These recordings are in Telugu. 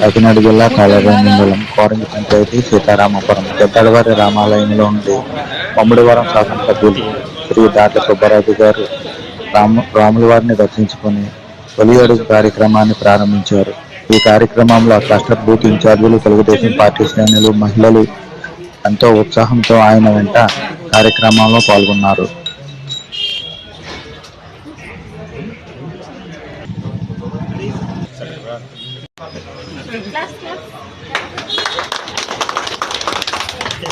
కాకినాడ జిల్లా కాళేరు మండలం కోరంగి పంచాయతీ సీతారామపురం. పెద్దడవారి రామాలయంలో ఉండి మమ్మిడివరం శాసనసభ్యులు శ్రీ దాట సుబ్బరాజు గారు రాము రాముల వారిని దర్శించుకుని తొలి అడుగు కార్యక్రమాన్ని ప్రారంభించారు. ఈ కార్యక్రమంలో క్లస్టర్ బూత్ ఇన్ఛార్జీలు తెలుగుదేశం పార్టీ శ్రేణులు మహిళలు ఎంతో ఉత్సాహంతో ఆయన వెంట కార్యక్రమంలో పాల్గొన్నారు.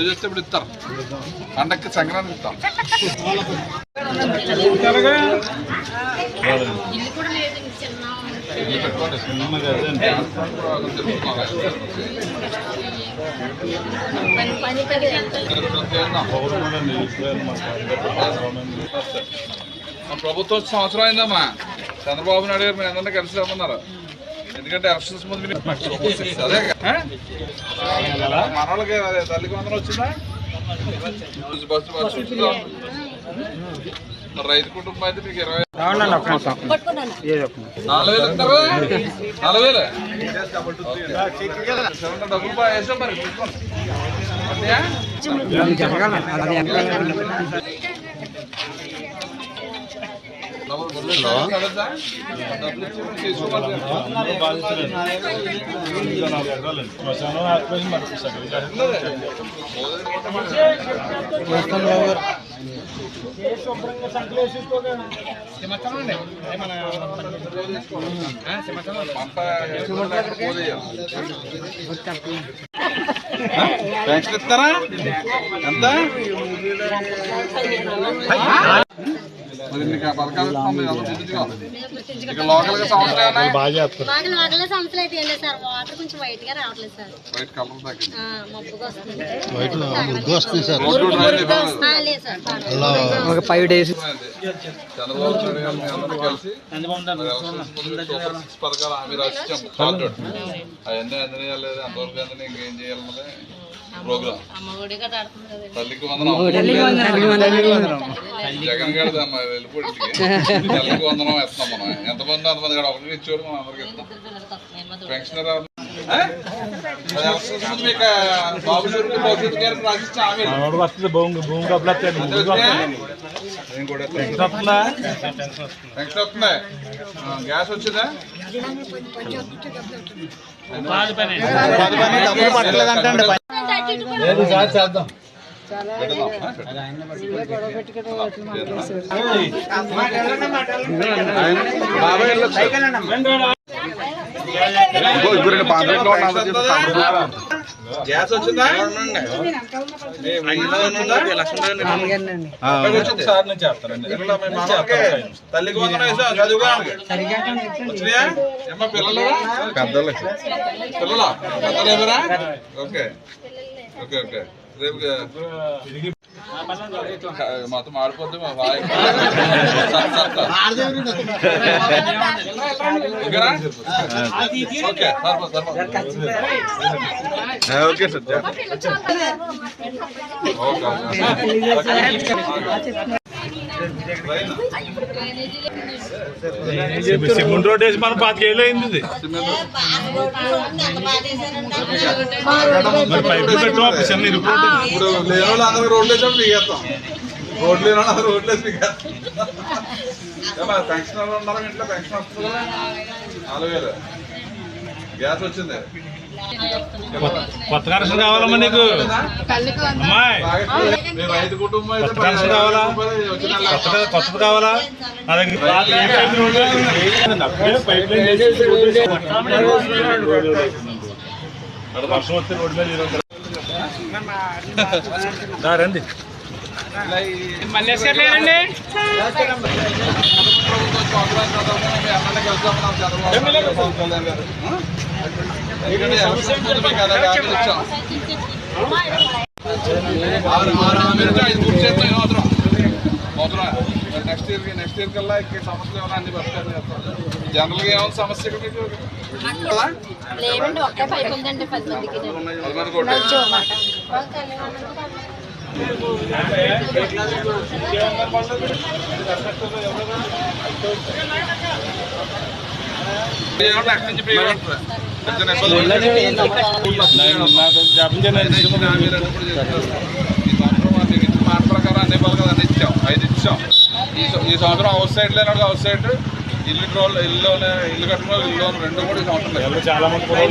చేస్తే ఇప్పుడు ఇస్తారు పండక్కి సంక్రాంతి ఇస్తాం ఇల్లు లేదు ఇంక చిన్న ఇల్లు ప్రభుత్వం సంవత్సరం అయిందమ్మా చంద్రబాబు నాయుడు గారు మీరు అందరినీ కలిసి రమ్మన్నారు. ఎందుకంటే ఎలక్షన్స్ ముందు మీరు- అదే ఆ? మనోళ్ళకి అదే తల్లికి వందనం వచ్చిందా? బస్సు బస్సు బస్సు వచ్చిందా మరి రైతు కుటుంబం అయితే మీకు ఇరవై నాలుగు వేలు ఇస్తారా నాలుగు వేలు? ఓకే. డబ్బులు బాగా వేసాం మరి తీసుకోండి. అంతేయా? డబ్బులు కడద్దా? డబ్బులు ఇచ్చి మీరు తీసుకోమని పంట పెన్షన్ ఇస్తారా ఎంత మరి నీకు ఆ పథకాలు ఇస్తాం మీరు అందరూ గుర్తుంచుకో. ఇక లోకల్గా సంవత్సరం ఏమన్నా మాకు నాగల సంవత్సరాలు అయితే వెళ్ళలేదు సార్ వాటర్ కొంచెం వైట్గా రావట్లేదు సార్ వైట్ కలర్ తగ్గింది ఆ, మబ్బుగా వస్తుంది రోడ్డు డ్రైనేజ్ ఇవ్వలేదు. ఆ, లేదు సార్ బాగా ఒక ఫైవ్ డేస్ చంద్రబాబు నాయుడు గారు మీ అందరూ కలిసి మరి ఎలక్షన్స్ ముందు మీకు సూపర్ సిక్స్ పథకాలు హామీ రాసి ఇచ్చాం అవన్నీ అందజేయాలి లేదు అంతవరకు అందరినీ ఇంకేం చేయాలన్నదే ప్రోగ్రామ్ తల్లికి వందనం. జగన్ గారి వెళ్ళిపోయి తల్లికి వందనం వేస్తున్నాం మనం. ఎంతమంది అంతమంది కూడా? ఒకరికి ఇచ్చేవారు మనం అందరికి ఇస్తాం. ఇద్దరు పిల్లలు తక్కువ ఏమో దూరం. పెన్షనర్ గ్యాస్ వచ్చిందా? ఇటు కూడా బాబాయ్ గ్యాస్ వచ్చిందా? పిల్లలు? తల్లికి పెద్దలు ఓకే. ఓకే ఓకే రేపు మొత్తం ఆడిపోద్ది మా బాయ్ ఓకే సరిపో ఓకే సార్ సిమెంట్ రోడ్ వేసి మనం పాతికేళ్ళు అయింది ఇది. మరి పైపులు పెట్టు చిన్న ఇరుకు రోడ్డు. ఇప్పుడు లేని వాళ్ళు అందరూ రోడ్లు వేసాం దిగేస్తాం రోడ్లు లేని వాళ్ళు అందరూ రోడ్లు వేసి పీకేస్తాం పెన్షన్ వాళ్ళు ఉన్నారా ఇంట్లో? పెన్షన్ వస్తుంది నాలుగు వేలు. గ్యాస్ వచ్చింది. కొత్త- కనెక్షన్ కావాలమ్మా నీకు. అమ్మాయి. కొత్త కనెక్షన్ కావాలా? కొత్తది కావాలా? నా దగ్గర వర్షం వస్తే రోడ్డు మీద రండి. కలుద్దామన్నాం చంద్రబాబు గారు. నెక్స్ట్ ఇయర్ నెక్స్ట్ ఇయర్ కల్లా ఇంకే సమస్యలు ఏమైనా అన్ని పరిష్కారం చేస్తాం జనరల్గా ఏమైనా సమస్య ఇక్కడ మీకు పదమూడు కోట్లు. ఏమన్నా మాట ప్రకారం అన్ని పథకాలు అన్ని ఇచ్చాం ఐదు ఇచ్చాం ఈ సంవత్సరం అవుట్ సైడ్ లేనాడు అవుట్ సైడ్. ఇల్లు రోల్ ఇల్లు ఇల్లు కట్టుకున్న ఇల్లు రెండు కూడా ఈ సంవత్సరం లేదు. ఎవరు చాలా మంది కూడా